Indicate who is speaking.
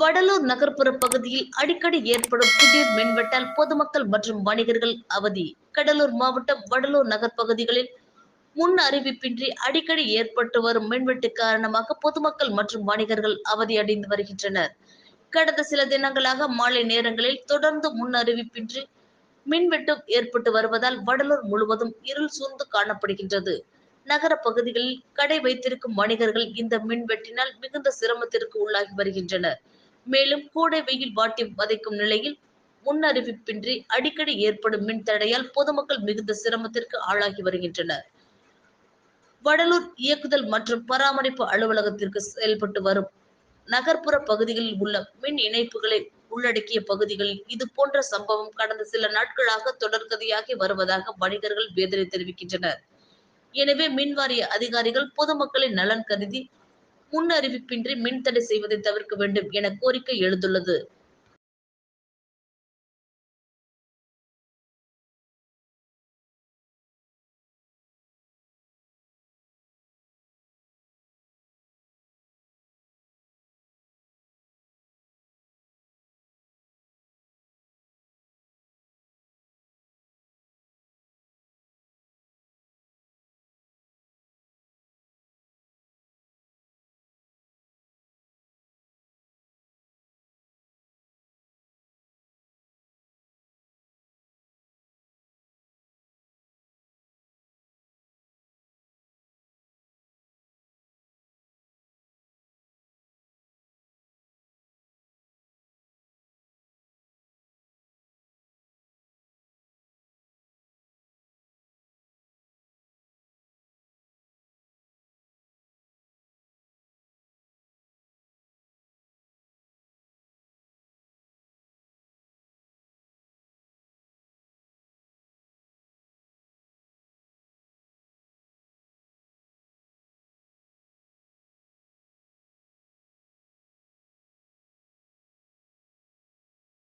Speaker 1: வடலூர் நகர்ப்புற பகுதியில் அடிக்கடி ஏற்படும் திடீர் மின்வெட்டால் பொதுமக்கள் மற்றும் வணிகர்கள் அவதி. கடலூர் மாவட்டம் வடலூர் நகர் பகுதிகளில் முன் அறிவிப்பின்றி அடிக்கடி ஏற்பட்டு வரும் மின்வெட்டு காரணமாக பொதுமக்கள் மற்றும் வணிகர்கள் அவதியடைந்து வருகின்றனர். கடந்த சில தினங்களாக மாலை நேரங்களில் தொடர்ந்து முன் அறிவிப்பின்றி மின்வெட்டு ஏற்பட்டு வருவதால் வடலூர் முழுவதும் இருள் சூழ்ந்து காணப்படுகின்றது. நகர பகுதிகளில் கடை வைத்திருக்கும் வணிகர்கள் இந்த மின்வெட்டினால் மிகுந்த சிரமத்திற்கு உள்ளாகி வருகின்றனர். மேலும் கூடை வெயில் வாட்டி வதைக்கும் நிலையில் முன்னறிவிப்பின்றி அடிக்கடி ஏற்படும் மின் தடையால் பொதுமக்கள் மிகுந்த சிரமத்திற்கு ஆளாகி வருகின்றனர். வடலூர் இயக்குதல் மற்றும் பராமரிப்பு அலுவலகத்திற்கு செயல்பட்டு வரும் நகர்ப்புற பகுதிகளில் உள்ள மின் இணைப்புகளை உள்ளடக்கிய பகுதிகளில் இது போன்ற சம்பவம் கடந்த சில நாட்களாக தொடர்கதையாகி வருவதாக வணிகர்கள் வேதனை தெரிவிக்கின்றனர். எனவே மின்வாரிய அதிகாரிகள் பொதுமக்களின் நலன் கருதி முன் அறிவிப்பின்றி மின்தடை செய்வதை தவிர்க்க வேண்டும் என கோரிக்கை எழுந்துள்ளது.